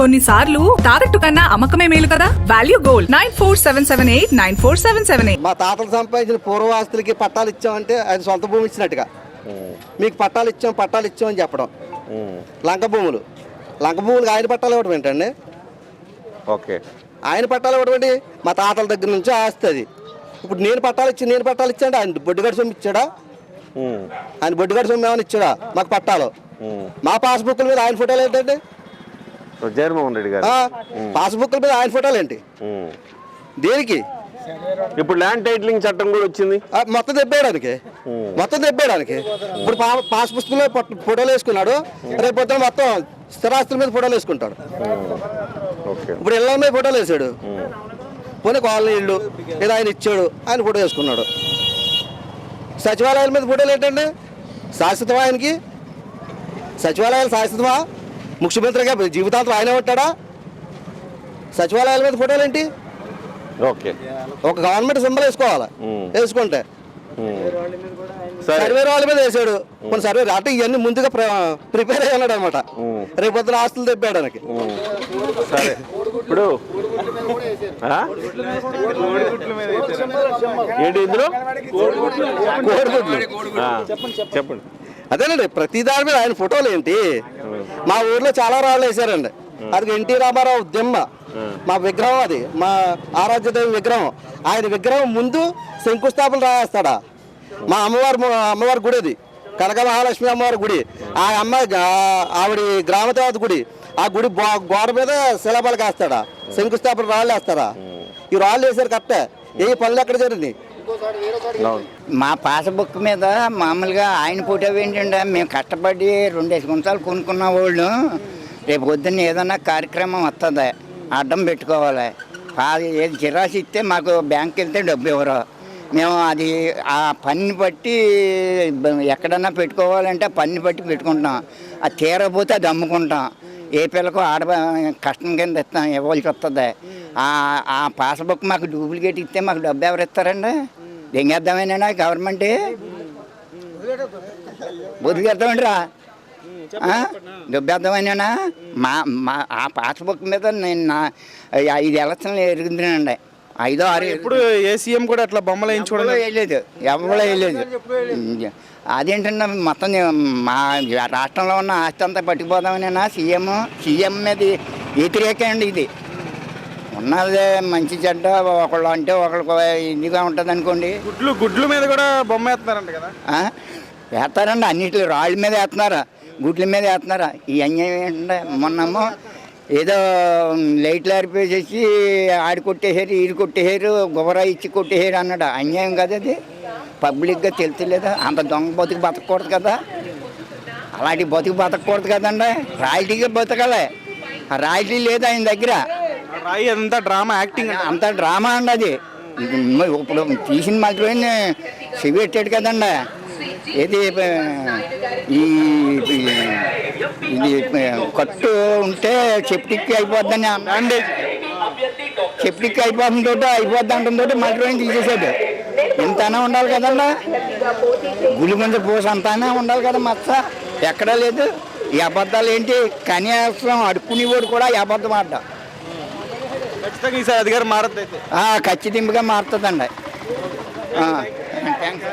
కొన్నిసార్లు తాకట్టు కన్నా అమ్మకమే మేలు కదా? Value gold nine four seven seven eight nine four seven seven eight మా తాతలు సంపాదించిన పూర్వవాస్తులకి పట్టాలు ఇచ్చామంటే ఆయన సొంత భూమి ఇచ్చినట్టుగా. మీకు పట్టాలు ఇచ్చాం పట్టాలు ఇచ్చాం అని చెప్పడం. లంక భూములు. లంక భూములకు ఆయన పట్టాలు ఇవ్వడం ఏంటండి? ఓకే. ఆయన పట్టాలు ఇవ్వడం మా తాతల దగ్గర నుంచి ఆస్తి అది. ఇప్పుడు నేను పట్టాలు ఇచ్చి నేను పట్టాలు ఇచ్చాడు? ఆయన బొడ్డుగడి సొమ్ము ఇచ్చాడా ఆయన బొడ్డుగడి సొమ్ము ఏమైనా ఇచ్చాడా? మాకు పట్టాలు. మా పాస్బుక్ల మీద ఆయన ఫోటోలు ఏంటండి? జగన్మోహన్ రెడ్డి గారు. పాస్బుక్ల మీద ఆయన ఫోటోలు ఏంటి. దేనికి? ఇప్పుడు ల్యాండ్ టైటిలింగ్ చట్టం కూడా వచ్చింది. మొత్తం తెప్పేయడానికి మొత్తం తెప్పేయడానికి ఇప్పుడు పాస్ పుస్తకంలో ఫోటోలు వేసుకున్నాడు. రేపు పొద్దున మొత్తం స్థిరాస్తుల మీద ఫోటోలు వేసుకుంటాడు. ఇప్పుడు ఇళ్ళ మీద ఫోటోలు వేసాడు. పోనీ కాలనీ ఇల్లు ఏదో ఆయన ఇచ్చాడు ఆయన ఫోటో వేసుకున్నాడు. సచివాలయాల మీద ఫోటోలు ఏంటండి? శాశ్వతమా ఆయనకి? సచివాలయాలు శాశ్వతమా? ముఖ్యమంత్రిగా జీవితాంతం ఆయనే ఉంటాడా? సచివాలయాల మీద ఫోటోలు ఏంటి ఓకే. ఒక గవర్నమెంట్ సింబల్ వేసుకోవాలి. వేసుకుంటే. సర్వే వాళ్ళ మీద వేసాడు. కొన్ని సర్వే అంటే ఇవన్నీ ముందుగా ప్రిపేర్ అయ్యి ఉన్నాడు అనమాట. రేపు పొద్దున ఆస్తులు తెప్పాడానికి ఉమ్. సరే. ఇప్పుడు? ఏంటి ఇందులో? కోడిగుడ్లు. చెప్పండి. అదేనండి ప్రతి దాని మీద ఆయన ఫోటోలు ఏంటి? మా ఊర్లో చాలా రాళ్ళు వేశారండి అది ఎన్టీ రామారావు దిమ్మ. మా విగ్రహం అది. మా ఆరాధ్యదేవి విగ్రహం. ఆయన విగ్రహం ముందు శంకుస్థాపన రాస్తాడా మా అమ్మవారి అమ్మవారి గుడి అది. కనక మహాలక్ష్మి అమ్మవారి గుడి. ఆ అమ్మ ఆవిడ గ్రామదేవత గుడి. ఆ గుడి గోడ మీద శిలాబలు కాస్తాడా శంకుస్థాపన రాళ్ళు వేస్తారా. ఈ రాళ్ళు వేసారు కరెక్టే. ఏ పనులు ఎక్కడ జరిగినాయి? మా పాస్బుక్ మీద మామూలుగా ఆయన ఫోటో ఏంటంటే మేము కష్టపడి రెండేసి గుంటలు కొనుక్కున్న వాళ్ళు రేపు పొద్దున్న ఏదన్నా కార్యక్రమం వస్తుంది అడ్డం పెట్టుకోవాలి. అది ఏది జిరాసి ఇస్తే మాకు బ్యాంక్ వెళ్తే డబ్బు ఇవ్వరు. మేము అది ఆ పని బట్టి ఎక్కడన్నా పెట్టుకోవాలంటే పని బట్టి పెట్టుకుంటాం. అది తీరకపోతే అది అమ్ముకుంటాం. ఏ పిల్లకు ఆడ కష్టం కింద ఇస్తాం ఇవ్వాల్సి వస్తుంది ఆ ఆ పాస్బుక్ మాకు డూప్లికేట్ ఇస్తే మాకు డబ్బు ఎవరు ఇస్తారండి? దెంగేద్దామేనా గవర్నమెంట్? బొదిగేద్దామండి రా డబ్బేద్దామేనా మా మా ఆ పాస్బుక్ మీద నేను నా ఐదు ఎలక్షన్లు ఎరుగుతున్నానండి ఐదో ఆరు ఇప్పుడు ఏ సీఎం కూడా అట్లా బొమ్మలు వేయించుకోవడం వేయలేదు. ఎవరో వేయలేదు. అదేంటంటే మొత్తం మా రాష్ట్రంలో ఉన్న ఆస్తి అంతా పట్టుకుపోదామనేనా సీఎం సీఎం మీద వ్యతిరేకండి ఇది. ఉన్నదే మంచి చెడ్డ ఒకళ్ళు అంటే ఒకళ్ళకు ఇదిగా ఉంటుంది అనుకోండి. గుడ్లు గుడ్లు మీద కూడా బొమ్మ వేస్తున్నారంట కదా? వేస్తారండి అన్నిటి రాళ్ళ మీద వేస్తున్నారా? గుడ్ల మీద వేస్తున్నారా? ఈ అన్యాయం ఏంటంటే మొన్నమో ఏదో లైట్లు ఆరిపేసేసి ఆడి కొట్టేసారు ఈడు కొట్టేసారు గుబరా ఇచ్చి కొట్టేసారు అన్నాడు. అన్యాయం కదా అది. పబ్లిక్గా తెలుతులేదా అంత దొంగ బతుకు బతకూడదు కదా. అలాంటి బతుకు బతకూడదు కదండి. రాయల్టీగా బతకాలి. ఆ రాయల్టీ లేదు ఆయన దగ్గర. రాయి అంతా డ్రామా యాక్టింగ్. అంత డ్రామా అండి అది. ఇప్పుడు తీసిన చెవి పెట్టాడు కదండి. ఏది ఈ ఇది కట్టు ఉంటే చెప్టిక్ అయిపోద్దని బ్యాండేజ్ చెప్టిక్ అయిపోతుంది తోటి అయిపోద్ది అంటుందో మళ్ళీ తీసేసాడు ఇంతనే ఉండాలి కదండి. గులి ముందు పోసి అంతానే ఉండాలి కదా మచ్చ. ఎక్కడా లేదు. ఈ అబద్ధాలు ఏంటి? కనీసం అడుక్కునేవాడు కూడా ఈ అబద్ధం ఆడ్డా. ఖచ్చితంగా ఈసారి అధికారం మారద్దు అయితే. ఖచ్చితంగా మారుతుందండి. థ్యాంక్స్